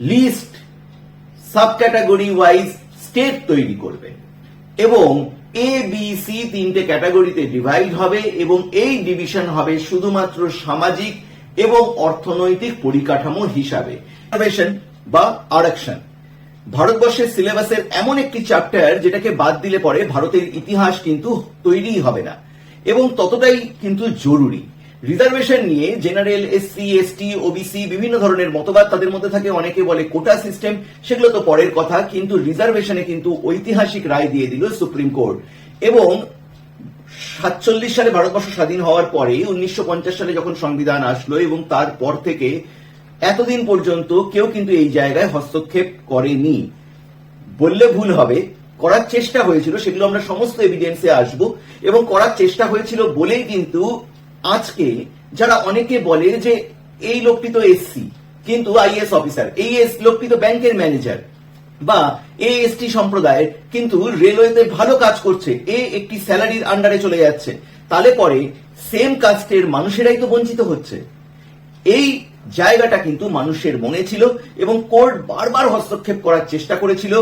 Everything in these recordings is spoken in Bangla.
লিস্ট সাব ওয়াইজ স্টেট তৈরি করবে। এবং এ বি সি তিনটে ক্যাটাগরিতে ডিভাইড হবে এবং এই ডিভিশন হবে শুধুমাত্র সামাজিক এবং অর্থনৈতিক পরিকাঠামো হিসাবে। বা আরক্ষণ। ভারতবর্ষের সিলেবাসের এমন একটি চ্যাপ্টার যেটাকে বাদ দিলে পরে ভারতের ইতিহাস কিন্তু তৈরিই হবে না। এবং ততটাই কিন্তু জরুরি। রিজার্ভেশন নিয়ে জেনারেল এসসি এসটি ওবিসি বিভিন্ন ধরনের মতবাদ তাদের মধ্যে থাকে। অনেকে বলে কোটা সিস্টেম, সেগুলো তো পরের কথা, কিন্তু রিজার্ভেশনে কিন্তু ঐতিহাসিক রায় দিয়ে দিল সুপ্রিম কোর্ট। এবং সাতচল্লিশ সালে ভারতবর্ষ স্বাধীন হওয়ার পরে উনিশশো সালে যখন সংবিধান আসলো এবং তারপর থেকে এতদিন পর্যন্ত কেউ কিন্তু এই জায়গায় হস্তক্ষেপ করেনি। বললে ভুল হবে, করার চেষ্টা হয়েছিল, সেগুলো আমরা সমস্ত এভিডেন্সে আসব। এবং করার চেষ্টা হয়েছিল বলেই কিন্তু আজকে যারা অনেকে বলে যে এই লোকটি তো এসসি কিন্তু আইএস অফিসার এই এস লোকটি তো ব্যাংকের ম্যানেজার বা এ এসটি সম্প্রদায়ের, কিন্তু রেলওয়েতে ভালো কাজ করছে, এ একটি স্যালারির আন্ডারে চলে যাচ্ছে, তাহলে পরে সেম কাস্টের মানুষেরাই তো বঞ্চিত হচ্ছে। এই জায়গাটা কিন্তু মানুষের মনে ছিল এবং কোর্ট বারবার হস্তক্ষেপ করার চেষ্টা করেছিল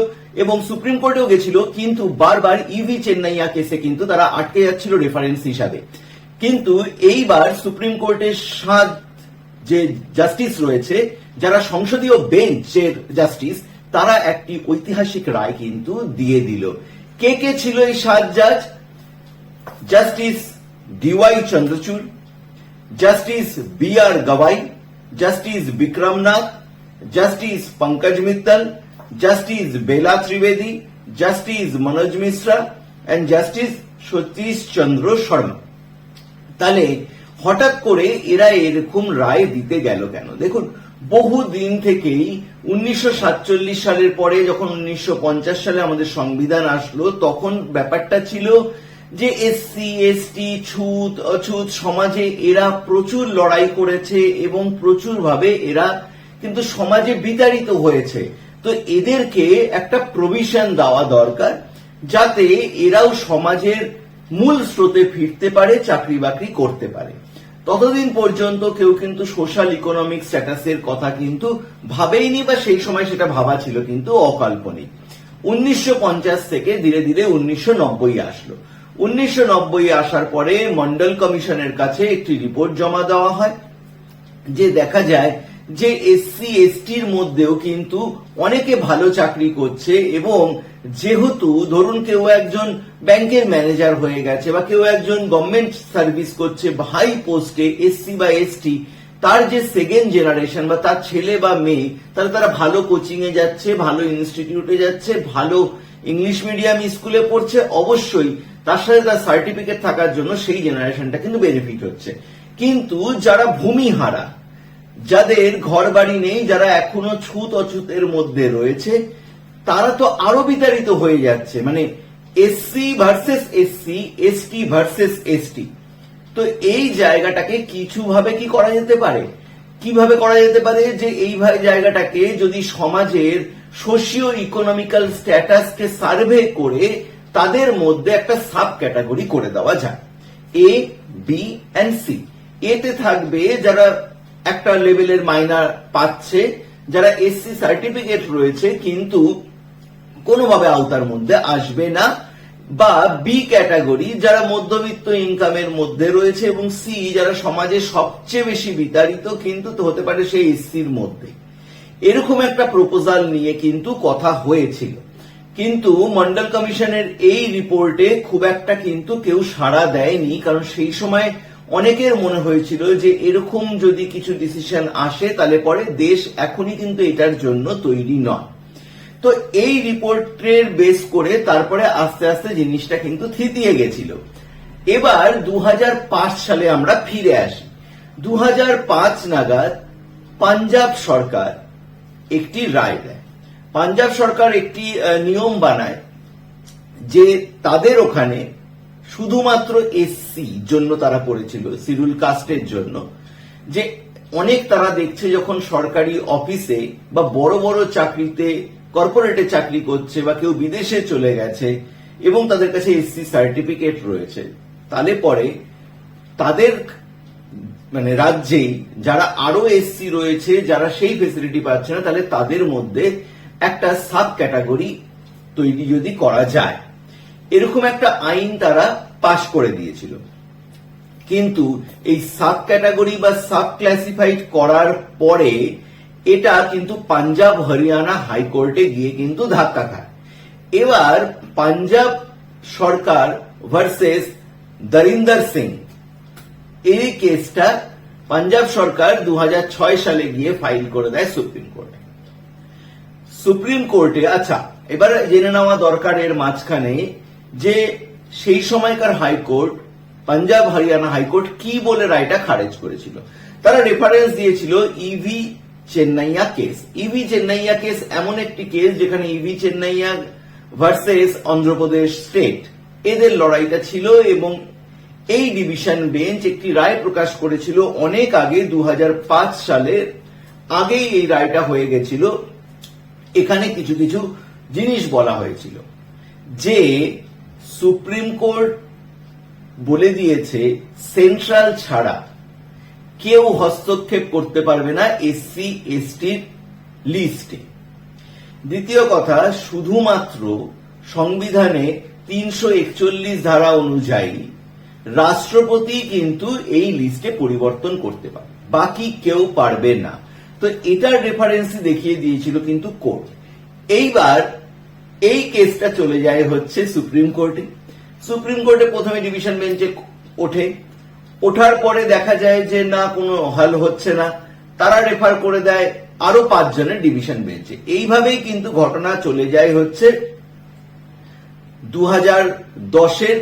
এবং সুপ্রিম কোর্টেও গেছিল, কিন্তু বারবার ইভি চেন্নাইয়া কেসে কিন্তু তারা আটকে যাচ্ছিল রেফারেন্স হিসাবে। কিন্তু এইবার সুপ্রিম কোর্টের সাত যে জাস্টিস রয়েছে, যারা সংসদীয় বেঞ্চের জাস্টিস, তারা একটি ঐতিহাসিক রায় কিন্তু দিয়ে দিল। কে কে ছিল এই সাত জাজ? Justice DY Chandrachud, justice B R Gavai, justice Vikram Nath, justice Pankaj Mittal, justice Bela Trivedi, justice Manoj Mishra and justice Satish Chandra Sharma. তাহলে হঠাৎ করে এরা এরকম রায় দিতে গেল কেন? দেখুন, বহু দিন থেকেই উনিশশো সাতচল্লিশ সালের পরে যখন উনিশশো পঞ্চাশ সালে আমাদের সংবিধান আসলো, তখন ব্যাপারটা ছিল যে এসসি এসটি ছুত, অছুত সমাজে এরা প্রচুর লড়াই করেছে এবং প্রচুর ভাবে এরা কিন্তু সমাজে বিতাড়িত হয়েছে। তো এদেরকে একটা প্রভিশন দেওয়া দরকার, যাতে এরাও সমাজের মূল স্রোতে ফিরতে পারে, চাকরি বাকরি করতে পারে। ততদিন পর্যন্ত কেউ কিন্তু সোশ্যাল ইকোনমিক স্ট্যাটাসের কথা কিন্তু ভাবেইনি বা সেই সময় সেটা ভাবা ছিল কিন্তু অকাল্পনিক। উনিশশো পঞ্চাশ থেকে ধীরে ধীরে উনিশশো আসলো। উনিশশো আসার পরে মন্ডল কমিশনের কাছে একটি রিপোর্ট জমা দেওয়া হয়, যে দেখা যায় যে এসসি এসটির মধ্যেও কিন্তু অনেকে ভালো চাকরি করছে এবং যেহেতু ধরুন কেউ একজন ব্যাংকের ম্যানেজার হয়ে গেছে বা কেউ একজন গভর্নমেন্ট সার্ভিস করছে হাই পোস্টে এসসি বা এসটি তার যে সেকেন্ড জেনারেশন বা তার ছেলে বা মেয়ে, তাহলে তারা ভালো কোচিং এ যাচ্ছে, ভালো ইনস্টিটিউটে যাচ্ছে, ভালো ইংলিশ মিডিয়াম স্কুলে পড়ছে, অবশ্যই তার সাথে তার সার্টিফিকেট থাকার জন্য সেই জেনারেশনটা কিন্তু বেনিফিট হচ্ছে। কিন্তু যারা ভূমিহারা, যাদের ঘর বাড়ি নেই, যারা এখনও ছুত অছুতের মধ্যে রয়েছে তারা তো আরও বিতাড়িত হয়ে যাচ্ছে। মানে SC versus SC ST versus ST তো এই জায়গাটাকে কিছু ভাবে কি করা যেতে পারে? কীভাবে করা যেতে পারে যে এই জায়গাটাকে যদি সমাজের সোশিও ইকোনমিক্যাল স্ট্যাটাসকে সার্ভে করে তাদের মধ্যে একটা সাব ক্যাটাগরি করে দেওয়া যায়। এ বি এন্ড সি এতে থাকবে যারা একটা লেভেলের মাইনা পাচ্ছে, যারা এসসি সার্টিফিকেট রয়েছে, কিন্তু কোনোভাবে আওতার মধ্যে আসবে না, বা বি ক্যাটাগরি যারা মধ্যবিত্ত ইনকামের মধ্যে রয়েছে এবং সি যারা সমাজে সবচেয়ে বেশি বিতাড়িত কিন্তু হতে পারে সেই এসসির মধ্যে। এরকম একটা প্রপোজাল নিয়ে কিন্তু কথা হয়েছিল। কিন্তু মন্ডল কমিশনের এই রিপোর্টে খুব একটা কিন্তু কেউ সাড়া দেয়নি, কারণ সেই সময় অনেকের মনে হয়েছিল যে এরকম যদি কিছু ডিসিশন আসে তাহলে পরে দেশ এখনই কিন্তু এটার জন্য তৈরি নয়। তো এই রিপোর্টের বেস করে তারপরে আস্তে আস্তে জিনিসটা কিন্তু থিতিয়ে গেছিল। এবার দু হাজার পাঁচ সালে আমরা ফিরে আসি। দু হাজার পাঁচ নাগাদ পাঞ্জাব সরকার একটি রায় দেয়। পাঞ্জাব সরকার একটি নিয়ম বানায় যে তাদের ওখানে শুধুমাত্র এসসি জন্য তারা করেছিল সিরুল কাস্টের জন্য, যে অনেক তারা দেখছে যখন সরকারি অফিসে বা বড় বড় চাকরিতে কর্পোরেটে চাকরি করছে বা কেউ বিদেশে চলে গেছে এবং তাদের কাছে এসসি সার্টিফিকেট রয়েছে, তাহলে পরে তাদের মানে রাজ্যেই যারা আরও এসসি রয়েছে, যারা সেই ফেসিলিটি পাচ্ছে না, তাহলে তাদের মধ্যে একটা সাব ক্যাটাগরি তৈরি যদি করা যায়। এরকম একটা আইন তারা পাশ করে দিয়েছিল। কিন্তু এই সাব ক্যাটাগরি বা সাব ক্লাসিফাইড করার পরে এটা কিন্তু পাঞ্জাব, হরিয়ানা হাইকোর্টে গিয়ে কিন্তু ধাক্কা খায়। এবার পাঞ্জাব সরকার ভার্সেস দরিন্দর সিং, এই কেসটা পাঞ্জাব সরকার দু হাজার ছয় সালে গিয়ে ফাইল করে দেয় সুপ্রিম কোর্টে সুপ্রিম কোর্টে আচ্ছা এবার জেনে নেওয়া দরকার এর মাঝখানে যে সেই সময়কার হাইকোর্ট পাঞ্জাব, হরিয়ানা হাইকোর্ট কি বলে রায়টা খারেজ করেছিল? তারা রেফারেন্স দিয়েছিল E V Chinnaiah case E V Chinnaiah case এমন একটি কেস যেখানে E V Chinnaiah versus Andhra Pradesh state এদের লড়াইটা ছিল এবং এই ডিভিশন বেঞ্চ একটি রায় প্রকাশ করেছিল অনেক আগে দু সালে। আগেই এই রায়টা হয়ে গেছিল। এখানে কিছু কিছু জিনিস বলা হয়েছিল। যে সুপ্রিম কোর্ট বলে দিয়েছে, সেন্ট্রাল ছাড়া কেউ হস্তক্ষেপ করতে পারবে না এসসি এসটির লিস্টে দ্বিতীয় কথা, শুধুমাত্র সংবিধানে তিনশো একচল্লিশ ধারা অনুযায়ী রাষ্ট্রপতি কিন্তু এই লিস্টে পরিবর্তন করতে পারে বাকি কেউ পারবে না। তো এটার রেফারেন্সই দেখিয়ে দিয়েছিল কিন্তু কোর্ট। এইবার এই কেসটা চলে যায় হচ্ছে সুপ্রিম কোর্টে সুপ্রিম কোর্টে প্রথমে ডিভিশন বেঞ্চে ওঠে। ওঠার পরে দেখা যায় যে না, কোনো হল হচ্ছে না। তারা রেফার করে দেয় আরও পাঁচজনের ডিভিশন বেঞ্চে এইভাবেই কিন্তু ঘটনা চলে যায় হচ্ছে দু হাজার দশের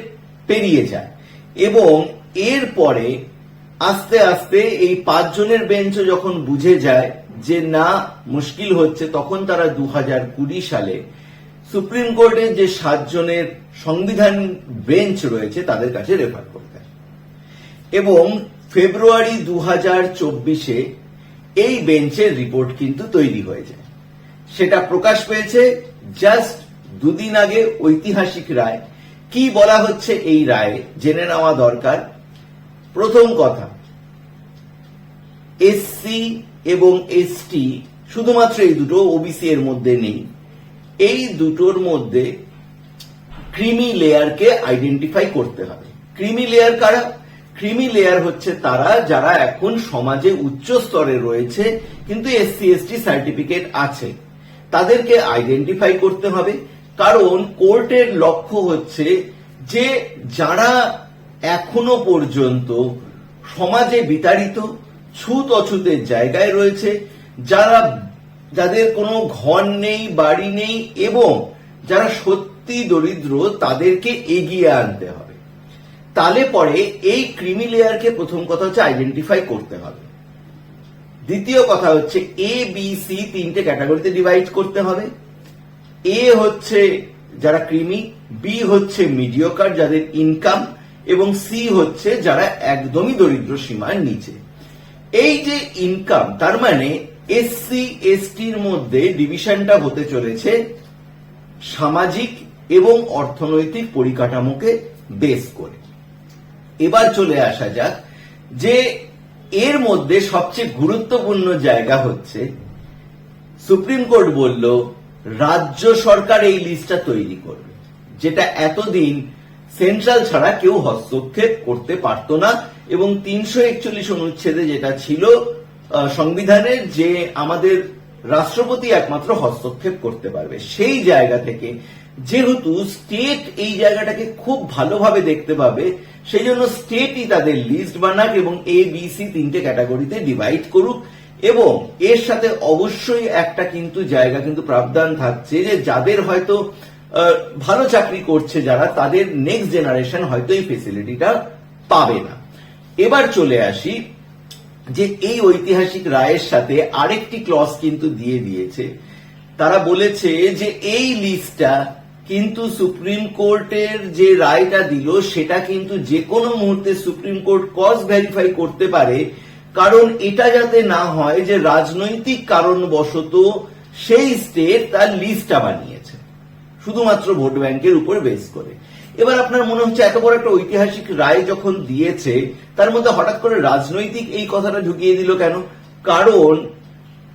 পেরিয়ে যায়। এবং এরপরে আস্তে আস্তে এই পাঁচজনের বেঞ্চও যখন বুঝে যায় যে না, মুশকিল হচ্ছে, তখন তারা দু হাজার কুড়ি সালে সুপ্রিম কোর্টের যে সাতজনের সংবিধান বেঞ্চ রয়েছে তাদের কাছে রেফার করে। এবং ফেব্রুয়ারি দু হাজার চব্বিশে এই বেঞ্চের রিপোর্ট কিন্তু তৈরি হয়ে যায় সেটা প্রকাশ পেয়েছে জাস্ট দুদিন আগে ঐতিহাসিক রায়। কি বলা হচ্ছে এই রায়ে জেনে নেওয়া দরকার। প্রথম কথা এসসি এবং এসটি শুধুমাত্র এই দুটো ওবিসি এর মধ্যে নেই। এই দুটোর মধ্যে ক্রিমি লেয়ারকে আইডেন্টিফাই করতে হবে। ক্রিমি লেয়ার কারা? ক্রিমি লেয়ার হচ্ছে তারা যারা এখন সমাজে উচ্চ স্তরে রয়েছে, কিন্তু এসসি এসটি সার্টিফিকেট আছে। তাদেরকে আইডেন্টিফাই করতে হবে, কারণ কোর্টের লক্ষ্য হচ্ছে যে যারা এখনও পর্যন্ত সমাজে বিতাড়িত, ছুত অছুতের জায়গায় রয়েছে, যারা, যাদের কোনো ঘর নেই, বাড়ি নেই, এবং যারা সত্যি দরিদ্র, তাদেরকে এগিয়ে আনতে হবে। তাহলে পরে এই ক্রিমি লেয়ারকে প্রথম কথা হচ্ছে আইডেন্টিফাই করতে হবে। দ্বিতীয় কথা হচ্ছে এ বি সি তিনটে ক্যাটাগরিতে ডিভাইড করতে হবে। এ হচ্ছে যারা ক্রিমি বি হচ্ছে মিডিওকার যাদের ইনকাম এবং সি হচ্ছে যারা একদমই দরিদ্র সীমার নিচে। এই যে ইনকাম তার মানে এসসি এসটির মধ্যে ডিভিশনটা হতে চলেছে সামাজিক এবং অর্থনৈতিক পরিকাঠামোকে বেস করে। এবার চলে আসা যাক যে এর মধ্যে সবচেয়ে গুরুত্বপূর্ণ জায়গা হচ্ছে, সুপ্রিম কোর্ট বলল, রাজ্য সরকার এই লিস্টটা তৈরি করবে, যেটা এতদিন সেন্ট্রাল ছাড়া কেউ হস্তক্ষেপ করতে পারত না, এবং তিনশো একচল্লিশ অনুচ্ছেদে যেটা ছিল সংবিধানের যে আমাদের রাষ্ট্রপতি একমাত্র হস্তক্ষেপ করতে পারবে। সেই জায়গা থেকে যেহেতু স্টেট এই জায়গাটাকে খুব ভালোভাবে দেখতে পাবে সেই জন্য স্টেটই তাদের লিস্ট বানাক এবং এ বি সি তিনটে ক্যাটাগরিতে ডিভাইড করুক। এবং এর সাথে অবশ্যই একটা কিন্তু জায়গা কিন্তু প্রাবধান থাকছে যে যাদের হয়তো ভালো চাকরি করছে যারা, তাদের নেক্সট জেনারেশন হয়তো এই ফেসিলিটিটা পাবে না। এবার চলে আসি যে এই ঐতিহাসিক রায়ের সাথে আরেকটি ক্লস কিন্তু দিয়ে দিয়েছে। তারা বলেছে যে এই লিস্টটা কিন্তু সুপ্রিম কোর্টের যে রায়টা দিল, সেটা কিন্তু যে কোনো মুহূর্তে সুপ্রিম কোর্ট কজ ভেরিফাই করতে পারে। কারণ এটা যাতে না হয় যে রাজনৈতিক কারণবশত সেই স্টেট তার লিস্টটা বানিয়েছে। শুধুমাত্র ভোট ব্যাংকের উপর বেস করে। এবার আপনার মনে হচ্ছে এত বড় একটা ঐতিহাসিক রায় যখন দিয়েছে, তার মধ্যে হঠাৎ করে রাজনৈতিক এই কথাটা ঢুকিয়ে দিল কেন? কারণ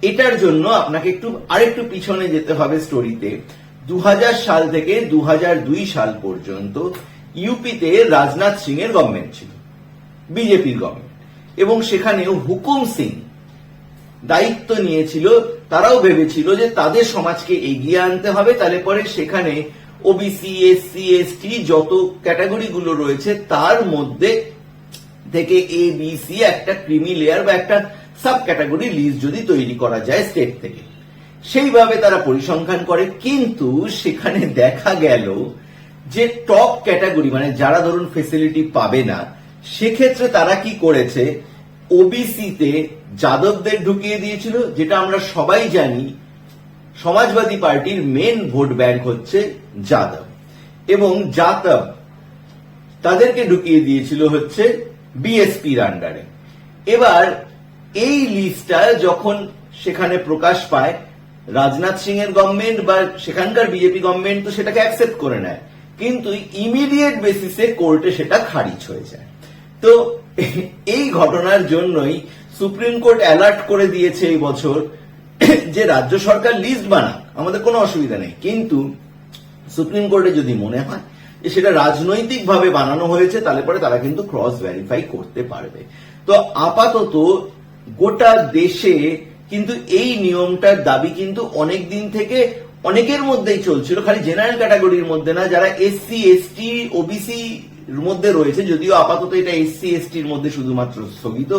এটার জন্য আপনাকে একটু, আরেকটু পিছনে যেতে হবে স্টোরিতে দু হাজার সাল থেকে দু হাজার দুই সাল পর্যন্ত ইউপিতে রাজনাথ সিং এর গভর্নমেন্ট ছিল, বিজেপির গভর্নমেন্ট এবং সেখানেও হুকুম সিং দায়িত্ব নিয়েছিল, তারাও ভেবেছিল যে তাদের সমাজকে এগিয়ে আনতে হবে, তাহলে পরে সেখানে ওবিসি এসসি এসটি যত ক্যাটাগরি গুলো রয়েছে, তার মধ্যে থেকে এ বি সি একটা ক্রিমি লেয়ার বা একটা সাব ক্যাটাগরি লিস্ট যদি তৈরি করা যায় স্টেট থেকে। সেইভাবে তারা পরিসংখ্যান করে, কিন্তু সেখানে দেখা গেল যে টপ ক্যাটাগরি মানে যারা ধরুন ফেসিলিটি পাবে না, সেক্ষেত্রে তারা কি করেছে? ওবিসিতে যাদবদের ঢুকিয়ে দিয়েছিল, যেটা আমরা সবাই জানি সমাজবাদী পার্টির মেন ভোট ব্যাংক হচ্ছে যাদব। এবং যাদব তাদেরকে ঢুকিয়ে দিয়েছিল হচ্ছে বিএসপির আন্ডারে এবার এই লিস্টটা যখন সেখানে প্রকাশ পায় রাজনাথ সিং এর গভর্নমেন্ট বা সেখানকার বিজেপি গভর্নমেন্ট তো সেটাকে অ্যাকসেপ্ট করে নেয়। কিন্তু ইমিডিয়েট বেসিসে কোর্টে সেটা খারিজ হয়ে যায়। তো এই ঘটনার জন্যই সুপ্রিম কোর্ট অ্যালার্ট করে দিয়েছে এই বছর যে রাজ্য সরকার লিস্ট বানাক, আমাদের কোনো অসুবিধা নেই। কিন্তু সুপ্রিম কোর্টে যদি মনে হয় যে সেটা রাজনৈতিক ভাবে বানানো হয়েছে, তাহলে পরে তারা কিন্তু ক্রস ভেরিফাই করতে পারবে। তো আপাতত গোটা দেশে কিন্তু এই নিয়মটার দাবি কিন্তু অনেক দিন থেকে অনেকের মধ্যেই চলছিল, খালি জেনারেল ক্যাটাগরির মধ্যে না, যারা এসসি এসটি ওবিসি মধ্যে রয়েছে, যদিও আপাতত এটা এসসি এসটির মধ্যে শুধুমাত্র স্থগিত।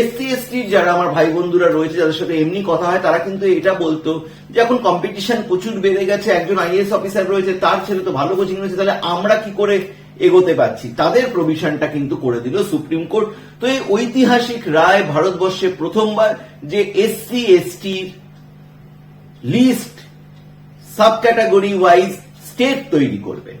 এসসি এসটির যারা আমার ভাই বন্ধুরা রয়েছে, যাদের সাথে এমনি কথা হয়, তারা কিন্তু এটা বলতো যে এখন কম্পিটিশন প্রচুর বেড়ে গেছে, একজন আইএস অফিসার রয়েছে, তার ছেলে তো ভালো কোচিং রয়েছে তাহলে আমরা কি করে এগোতে পারছি। তাদের প্রভিশনটা কিন্তু করে দিল সুপ্রিম কোর্ট তো এই ঐতিহাসিক রায় ভারতবর্ষে প্রথমবার যে SC এসটির list sub category wise state তৈরি করবে।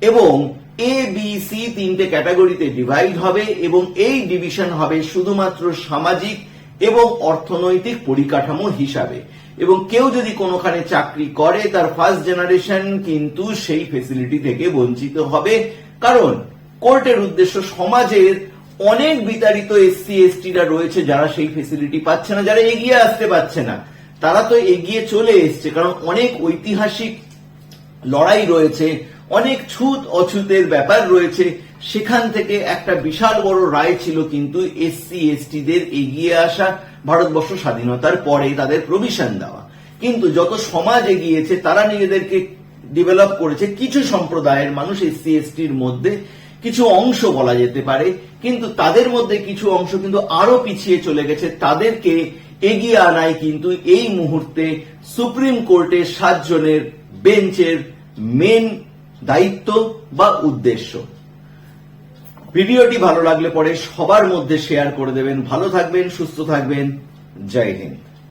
এবং এ বি সি তিনটে ক্যাটাগরিতে ডিভাইড হবে এবং এই ডিভিশন হবে শুধুমাত্র সামাজিক এবং অর্থনৈতিক পরিকাঠামো হিসাবে। এবং কেউ যদি কোনোখানে চাকরি করে, তার ফার্স্ট জেনারেশন কিন্তু সেই ফেসিলিটি থেকে বঞ্চিত হবে। কারণ কোর্টের উদ্দেশ্য সমাজের অনেক বিতাড়িত এসসি, এসটিরা রয়েছে যারা সেই ফেসিলিটি পাচ্ছে না, যারা এগিয়ে আসতে পারছে না। তারা তো এগিয়ে চলে এসছে, কারণ অনেক ঐতিহাসিক লড়াই রয়েছে, অনেক ছুত অছুতের ব্যাপার রয়েছে। সেখান থেকে একটা বিশাল বড় রায় ছিল কিন্তু এসসি, এসটিদের এগিয়ে আসা, ভারতবর্ষ স্বাধীনতার পরে তাদের প্রভিশন দেওয়া। কিন্তু যত সমাজ এগিয়েছে, তারা নিজেদেরকে ডেভেলপ করেছে, কিছু সম্প্রদায়ের মানুষ এসসি এসটির মধ্যে কিছু অংশ বলা যেতে পারে, কিন্তু তাদের মধ্যে কিছু অংশ কিন্তু আরও পিছিয়ে চলে গেছে। তাদেরকে এগিয়ে আনাই কিন্তু এই মুহূর্তে সুপ্রিম কোর্টের সাতজনের বেঞ্চের মেন দায়িত্ব বা উদ্দেশ্য। ভিডিওটি ভালো লাগলে পরে সবার মধ্যে শেয়ার করে দেবেন। ভালো থাকবেন, সুস্থ থাকবেন। জয় হিন্দ।